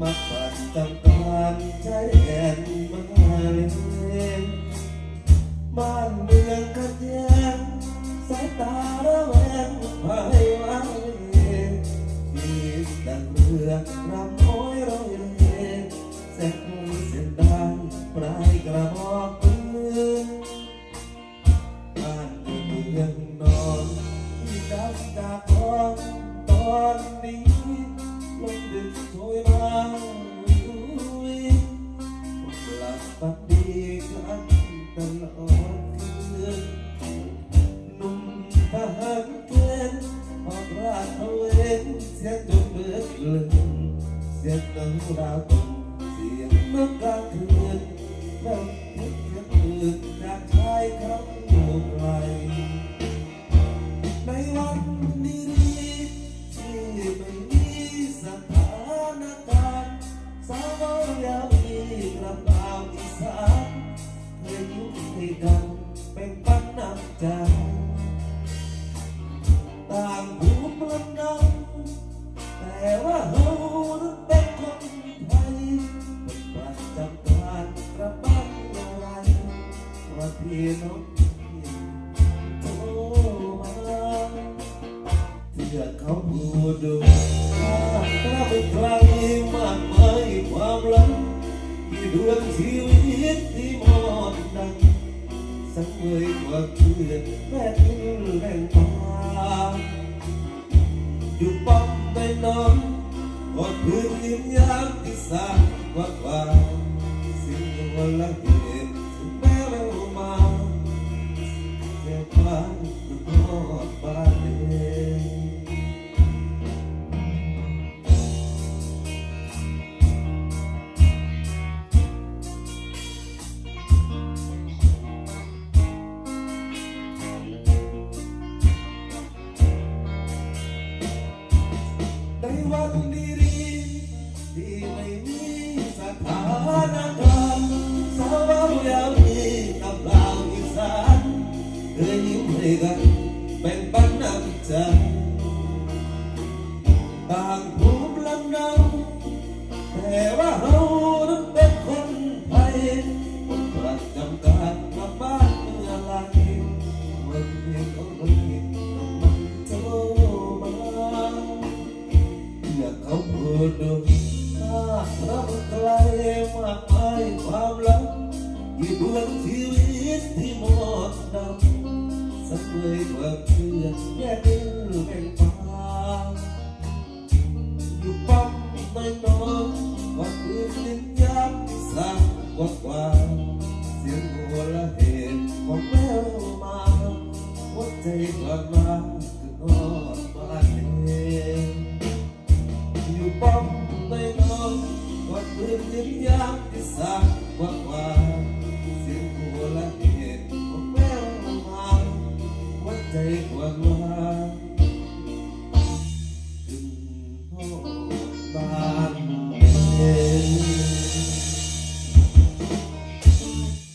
มาฝัดตั้การใจแอนมาเลยบ้านเมืองขัดแย้งสายตาระแวงไปวังเลยมีดังเรือรำโอยรอยเลยแสง วยมาด้วยหลับฝันดีกันตลอดคืนนุ่มทหารเกณฑ์อกราดเวนเสียงจนเบิกลึเสียงตึงดาวเสียงนกกลางคืนนั่งคิดถึงจากชายคำ อยู่กันเป็นปันน้ำใจต่างภูมิลำเนาแต่ว่าเฮานั้นเป็นคนไทยเป็นประจำการกระบ้านอะไรว่าพี่น้องโทรมาเถื่อเขาพูดดูว่าเราไปไกลมากมายความลับที่ดวงชีวิตที่มดดัง สังเวยว่าเพื่อนแม่ทิ้งแรงตาอยู่ป้อมในน้อนกอดพื้นยิ้มยามที่สางว่าว่าสิ่งวันละ ที่ไม่มีสถานการณ์สาวอยากมีกับเราอีสานเคยยิ้มให้กันแบ่งปันน้ำใจต่างภูมิลำเนาแต่ว่าเฮานั้นเป็นคนไทยประจำการกลับบ้านเมื่อไรวันเพียงขอนผิดมันโทรมาอยากเขาพูดดู ราไกลมากมายความลับที่ดวงชีวิตที่หมดดำสักเลยกว่าเพื่อนแย่ดินแบ่งปานอยู่ปั๊มไม่นอนกวันอื่นลิ้นยามที่สางกว่ากว่าเสียงหัวละเหตุของแมวมาหัวใจกลับมา เป็นยิ้มยามที่สักกว่าเสียงหัวแลเหตุของแววมาวัดใจกว่าง